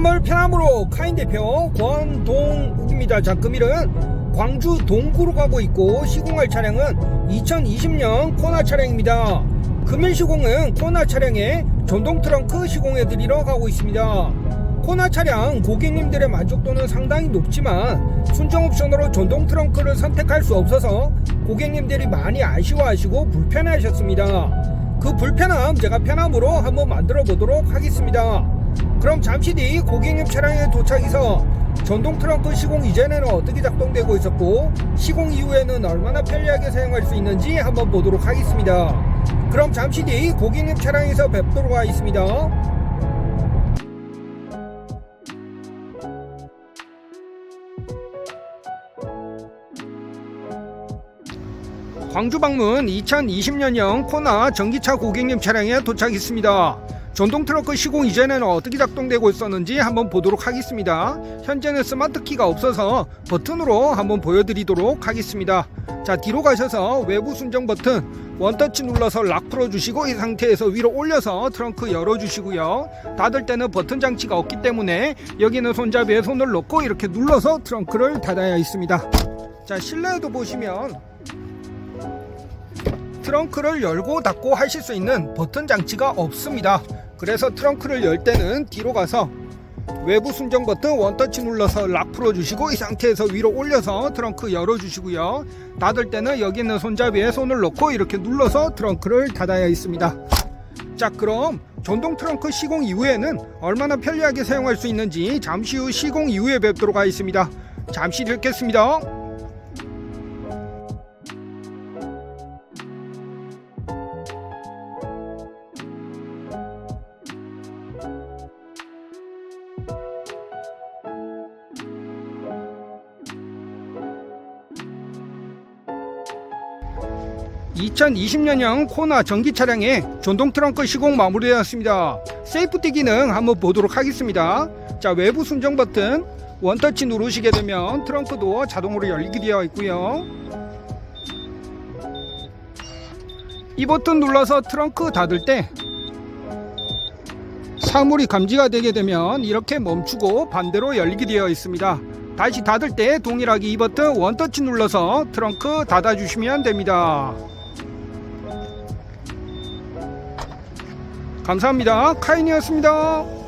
불편함을 편함으로 카인 대표 권동욱입니다. 자, 금일은 광주 동구로 가고 있고 시공할 차량은 2020년 코나 차량입니다. 금일 시공은 코나 차량에 전동 트렁크 시공해 드리러 가고 있습니다. 코나 차량 고객님들의 만족도는 상당히 높지만 순정 옵션으로 전동 트렁크를 선택할 수 없어서 고객님들이 많이 아쉬워하시고 불편해 하셨습니다. 그 불편함 제가 편함으로 한번 만들어 보도록 하겠습니다. 그럼 잠시 뒤 고객님 차량에 도착해서 전동 트렁크 시공 이전에는 어떻게 작동되고 있었고 시공 이후에는 얼마나 편리하게 사용할 수 있는지 한번 보도록 하겠습니다. 그럼 잠시 뒤 고객님 차량에서 뵙도록 하겠습니다. 광주 방문 2020년형 코나 전기차 고객님 차량에 도착했습니다. 전동 트렁크 시공 이전에는 어떻게 작동되고 있었는지 한번 보도록 하겠습니다. 현재는 스마트 키가 없어서 버튼으로 한번 보여드리도록 하겠습니다. 자 뒤로 가셔서 외부 순정 버튼 원터치 눌러서 락 풀어주시고 이 상태에서 위로 올려서 트렁크 열어주시고요. 닫을 때는 버튼 장치가 없기 때문에 여기는 손잡이에 손을 놓고 이렇게 눌러서 트렁크를 닫아야 있습니다. 자 실내에도 보시면 트렁크를 열고 닫고 하실 수 있는 버튼 장치가 없습니다. 그래서 트렁크를 열 때는 뒤로 가서 외부 순정 버튼 원터치 눌러서 락 풀어주시고 이 상태에서 위로 올려서 트렁크 열어주시고요. 닫을 때는 여기 있는 손잡이에 손을 놓고 이렇게 눌러서 트렁크를 닫아야 있습니다. 자 그럼 전동 트렁크 시공 이후에는 얼마나 편리하게 사용할 수 있는지 잠시 후 시공 이후에 뵙도록 하겠습니다. 잠시 듣겠습니다. (2020년형) 코나 전기 차량에 전동 트렁크 시공 마무리되었습니다. 세이프티 기능 한번 보도록 하겠습니다. 자 외부 순정 버튼 원터치 누르시게 되면 트렁크 도어 자동으로 열리게 되어 있고요. 이 버튼 눌러서 트렁크 닫을 때 사물이 감지가 되게 되면 이렇게 멈추고 반대로 열리게 되어 있습니다. 다시 닫을 때 동일하게 이 버튼 원터치 눌러서 트렁크 닫아 주시면 됩니다 감사합니다. 카인이었습니다.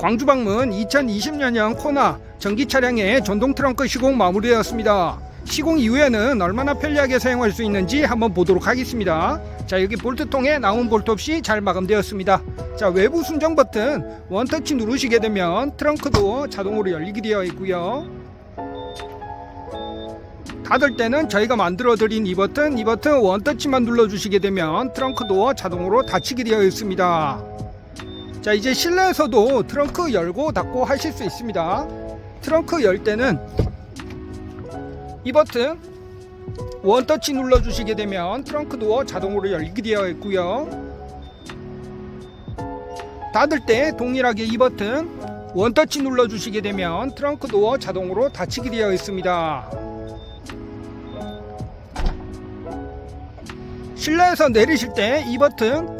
광주 방문 2020년형 코나 전기 차량의 전동 트렁크 시공 마무리되었습니다. 시공 이후에는 얼마나 편리하게 사용할 수 있는지 한번 보도록 하겠습니다. 자 여기 볼트통에 나온 볼트 없이 잘 마감되었습니다. 자 외부 순정 버튼 원터치 누르시게 되면 트렁크 도어 자동으로 열리게 되어 있고요. 닫을 때는 저희가 만들어 드린 이 버튼 이 버튼 원터치만 눌러 주시게 되면 트렁크 도어 자동으로 닫히게 되어 있습니다. 자 이제 실내에서도 트렁크 열고 닫고 하실 수 있습니다. 트렁크 열 때는 이 버튼 원터치 눌러 주시게 되면 트렁크 도어 자동으로 열리게 되어 있고요. 닫을 때 동일하게 이 버튼 원터치 눌러 주시게 되면 트렁크 도어 자동으로 닫히게 되어 있습니다. 실내에서 내리실 때 이 버튼